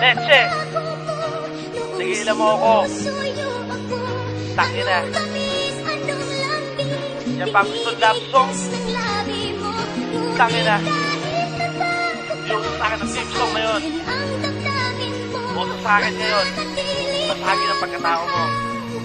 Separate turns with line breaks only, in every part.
Leche! Tigilan mo ako. Tangina. Yan pa gusto love song. Tangina. Yung sa akin ang team song ngayon. Boto sa akin ngayon. Basagin ang pagkatao mo.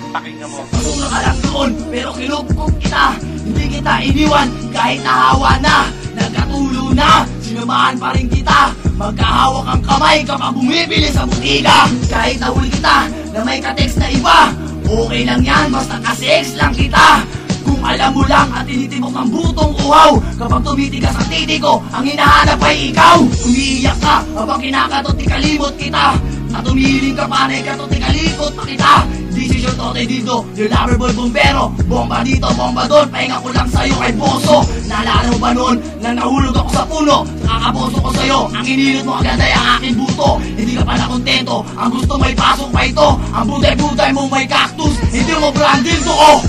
Pakinggan mo.
Mura ka lang doon, pero kinupkop kita Hindi kita iniwan, kahit nahawa na Nagkatulo na, sinamahan pa rin kita. Magkahawak ang kamay kapag bumibili sa butika Kahit nahuli kita, na may kateks na iba Okay lang yan, basta kasex lang kita. Kung alam mo lang at tinitibok ng butong uhaw Kapag tumitigas ang titi ko, ang hinahanap ay ikaw. Umiiyak ka habang kinakatot ikalimot kita. At umihiling ka pa na ikatot ikalikot pa kita Your tote dito, your lover boy bombero. Bomba dito, bomba doon, pahinga ko lang sa'yo kay Boso. Naalala mo ba noon na nahulog ako sa puno? Kakaboso ko sa'yo, ang inilot mo agad ay ang aking buto. Hindi ka pala kontento, ang gusto may pasok pa ito. Ang buday-buday mo may cactus, hindi mo brandil to oh.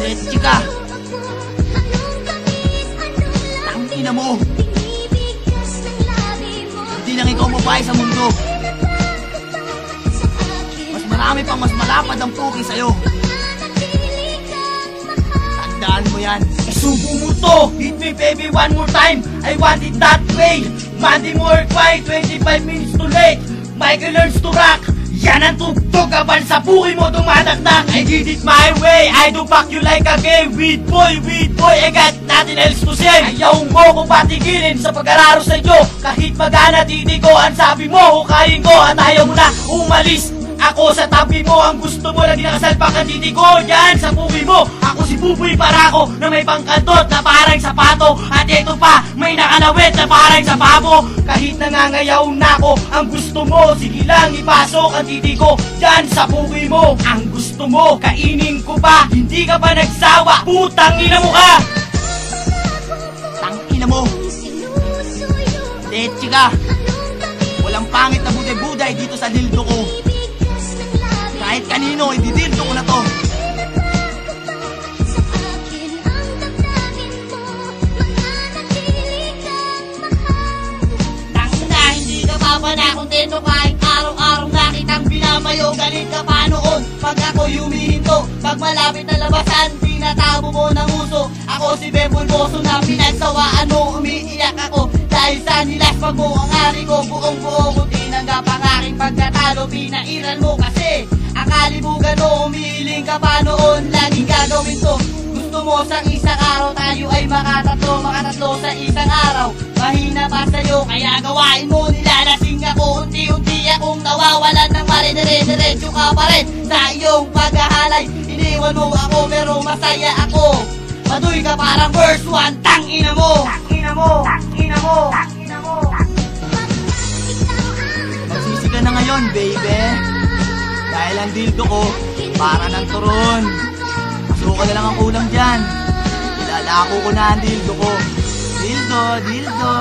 Let's ka, tangina mo. Hindi lang ikaw babae sa mundo marami pang mas malapad ang puki sa'yo. Tandaan mo yan. Isubo mo to. Hit me baby one more time. I want it that way. Monday more quiet 25 minutes too late. Michael learns to rock. Yan ang tugtog kapal sa puki mo dumadagdag I did it my way. I do fuck you like a game. Weed boy, weed boy I got nothing else to say. Ayaw mo ko patigilin sa pag-araro sa inyo. Kahit magana titi ko Ang sabi mo. Hukayin ko At ayaw mo na umalis ako sa tabi mo, ang gusto mo lagi nakasalpak ang titi ko. Yan sa puwi mo, ako si Buboy Barako Na may pangkantot na parang sapato. At ito pa, may nakalawit na parang sa pabo Kahit nangangayaw na ako, ang gusto mo Sige lang, ipasok ang titi ko. Yan sa puwi mo, ang gusto mo Kainin ko pa, hindi ka pa nagsawa? Putang ina mo ka! Tangina mo, leche ka! Walang pangit na buday-buday dito sa dildo ko kahit kanino, ididildo ko na to. Nakontento kahit araw-araw na kitang binamayo Galit ka pa noon pag ako yumihinto Pag malapit na labasan, tinatabo mo ng uso. Ako si Bebol Boso na pinagsawaan mo Umiiyak ako. Dahil sa nilas pag mo ang ari ko Buong buo ko tinanggap ang aking pagkatalo. Pinairan mo kasi Akalibugan mo, umiiling ka pa noon. Laging gagawin to. Gusto mo sa isang araw tayo ay makatatlo Makatatlo sa isang araw. Mahina pa sa'yo, kaya gawain mo. Nilalasing ako, unti-unti akong nawawalan ng mali Dire-diretso ka pa rin sa iyong paghahalay. Iniwan mo ako pero masaya ako. Maduy ka parang verse 1, tangina mo! Tangina mo, tangina mo, tangina mo! Magsisi ka na ngayon, baby dahil ang dildo ko, para ng turon. Masuka na lang ang kulang dyan. Ilalako ko na ang dildo ko. Dildo, dildo,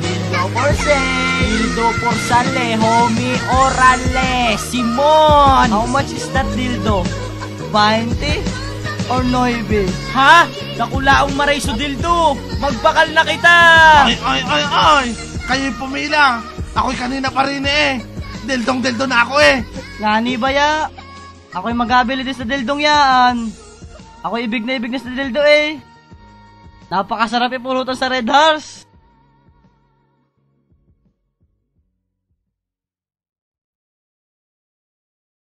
dildo for sale.
Dildo por sale, homie, orale, Simon! How much is that dildo? 20 or 9? Ha? Nakulaong maray so dildo! Magbakal na kita!
Ay, ay, ay, ay! Kayo yung pumila! Ako'y kanina pa rin eh! Dildong-dildo na ako eh!
Ngani ba ya? Ako'y magabili din sa dildong yaan. Ako'y ibig na ibig na sa dildo eh. Napakasarap ipulutan sa Red Horse.